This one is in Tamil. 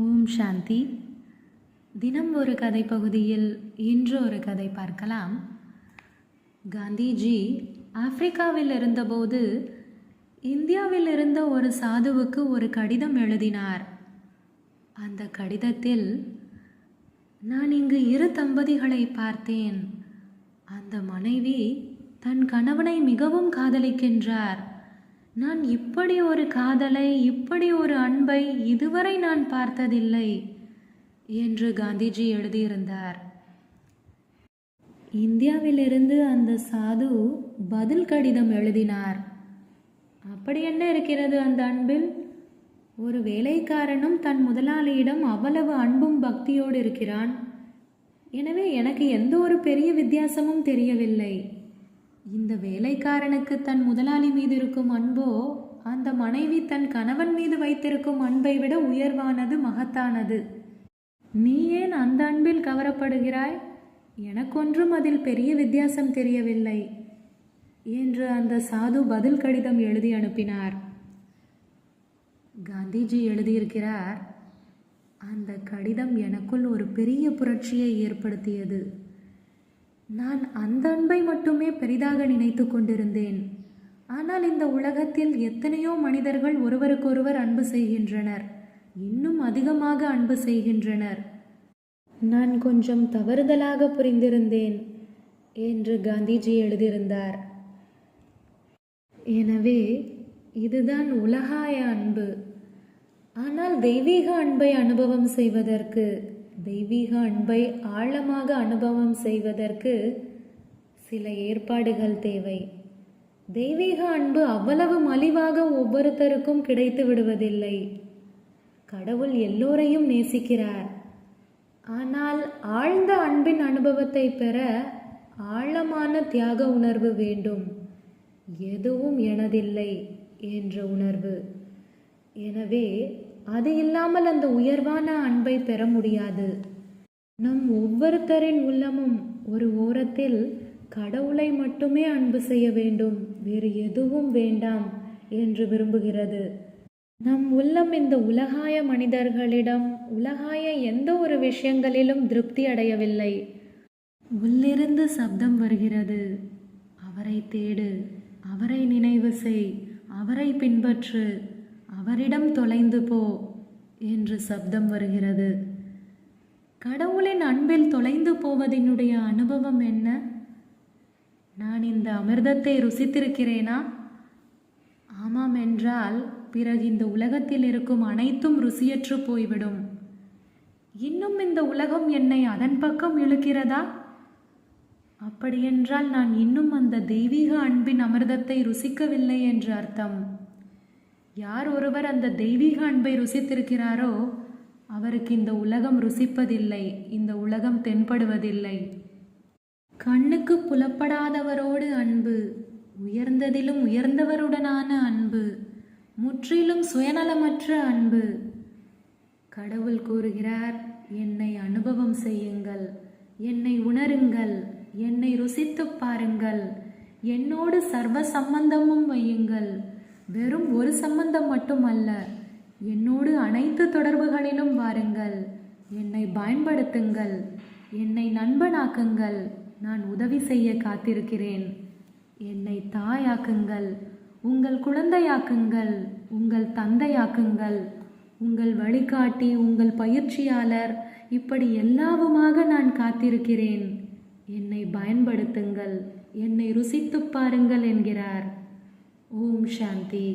ஓம் சாந்தி. தினம் ஒரு கதை பகுதியில் இன்று ஒரு கதை பார்க்கலாம். காந்திஜி ஆப்பிரிக்காவில் இருந்தபோது இந்தியாவில் இருந்த ஒரு சாதுவுக்கு ஒரு கடிதம் எழுதினார். அந்த கடிதத்தில் நான் இங்கு இரு தம்பதிகளை பார்த்தேன். அந்த மனைவி தன் கணவனை மிகவும் காதலிக்கின்றார். நான் இப்படி ஒரு காதலை இப்படி ஒரு அன்பை இதுவரை நான் பார்த்ததில்லை என்று காந்திஜி எழுதியிருந்தார். இந்தியாவிலிருந்து அந்த சாது பதில் கடிதம் எழுதினார். அப்படி என்ன இருக்கிறது அந்த அன்பில்? ஒரு வேலைக்காரனும் தன் முதலாளியிடம் அவ்வளவு அன்பும் பக்தியோடு இருக்கிறான். எனவே எனக்கு எந்த ஒரு பெரிய வித்தியாசமும் தெரியவில்லை. இந்த வேலைக்காரனுக்கு தன் முதலாளி மீது இருக்கும் அன்போ அந்த மனைவி தன் கணவன் மீது வைத்திருக்கும் அன்பை விட உயர்வானது மகத்தானது. நீ ஏன் அந்த அன்பில் கவரப்படுகிறாய்? எனக்கொன்றும் அதில் பெரிய வித்தியாசம் தெரியவில்லை என்று அந்த சாது பதில் கடிதம் எழுதி அனுப்பினார். காந்திஜி எழுதியிருக்கிறார் அந்த கடிதம் எனக்குள் ஒரு பெரிய புரட்சியை ஏற்படுத்தியது. நான் அந்த அன்பை மட்டுமே பெரிதாக நினைத்து கொண்டிருந்தேன். ஆனால் இந்த உலகத்தில் எத்தனையோ மனிதர்கள் ஒருவருக்கொருவர் அன்பு செய்கின்றனர். இன்னும் அதிகமாக அன்பு செய்கின்றனர். நான் கொஞ்சம் தவறுதலாக புரிந்திருந்தேன் என்று காந்திஜி எழுதியிருந்தார். எனவே இதுதான் உலகாய அன்பு. ஆனால் தெய்வீக அன்பை அனுபவம் செய்வதற்கு தெய்வீக அன்பை ஆழமாக அனுபவம் செய்வதற்கு சில ஏற்பாடுகள் தேவை. தெய்வீக அன்பு அவ்வளவு மலிவாக ஒவ்வொருத்தருக்கும் கிடைத்து விடுவதில்லை. கடவுள் எல்லோரையும் நேசிக்கிறார். ஆனால் ஆழ்ந்த அன்பின் அனுபவத்தை பெற ஆழமான தியாக உணர்வு வேண்டும். எதுவும் எனதில்லை என்ற உணர்வு. எனவே அது இல்லாமல் அந்த உயர்வான அன்பை பெற முடியாது. நம் ஒவ்வொருத்தரின் உள்ளமும் ஒரு ஓரத்தில் கடவுளை மட்டுமே அன்பு செய்ய வேண்டும் வேறு எதுவும் வேண்டாம் என்று விரும்புகிறது. நம் உள்ளம் இந்த உலகாய மனிதர்களிடம் உலகாய எந்த ஒரு விஷயங்களிலும் திருப்தி அடையவில்லை. உள்ளிருந்து சப்தம் வருகிறது. அவரை தேடு அவரை நினைவு செய் அவரை பின்பற்று. அவரிடம் தொலைந்து போ என்று சப்தம் வருகிறது. கடவுளின் அன்பில் தொலைந்து போவதினுடைய அனுபவம் என்ன? நான் இந்த அமிர்தத்தை ருசித்திருக்கிறேனா? ஆமாம் என்றால் பிறகு இந்த உலகத்தில் இருக்கும் அனைத்தும் ருசியற்று போய்விடும். இன்னும் இந்த உலகம் என்னை அதன் பக்கம் இழுக்கிறதா? அப்படியென்றால் நான் இன்னும் அந்த தெய்வீக அன்பின் அமிர்தத்தை ருசிக்கவில்லை என்று அர்த்தம். யார் ஒருவர் அந்த தெய்வீக அன்பை ருசித்திருக்கிறாரோ அவருக்கு இந்த உலகம் ருசிப்பதில்லை இந்த உலகம் தென்படுவதில்லை. கண்ணுக்கு புலப்படாதவரோடு அன்பு உயர்ந்ததிலும் உயர்ந்தவருடனான அன்பு முற்றிலும் சுயநலமற்ற அன்பு. கடவுள் கூறுகிறார் என்னை அனுபவம் செய்யுங்கள் என்னை உணருங்கள் என்னை ருசித்துப் பாருங்கள் என்னோடு சர்வ சம்பந்தமும் வையுங்கள். வெறும் ஒரு சம்பந்தம் மட்டுமல்ல. என்னோடு அனைத்து தொடர்புகளிலும் வாருங்கள். என்னை பயன்படுத்துங்கள். என்னை நண்பனாக்குங்கள். நான் உதவி செய்ய காத்திருக்கிறேன். என்னை தாயாக்குங்கள். உங்கள் குழந்தையாக்குங்கள். உங்கள் தந்தையாக்குங்கள். உங்கள் வழிகாட்டி உங்கள் பயிற்சியாளர் இப்படி எல்லாவுமாக நான் காத்திருக்கிறேன். என்னை பயன்படுத்துங்கள். என்னை ருசித்துப் பாருங்கள் என்கிறார். ஓம் சாந்தி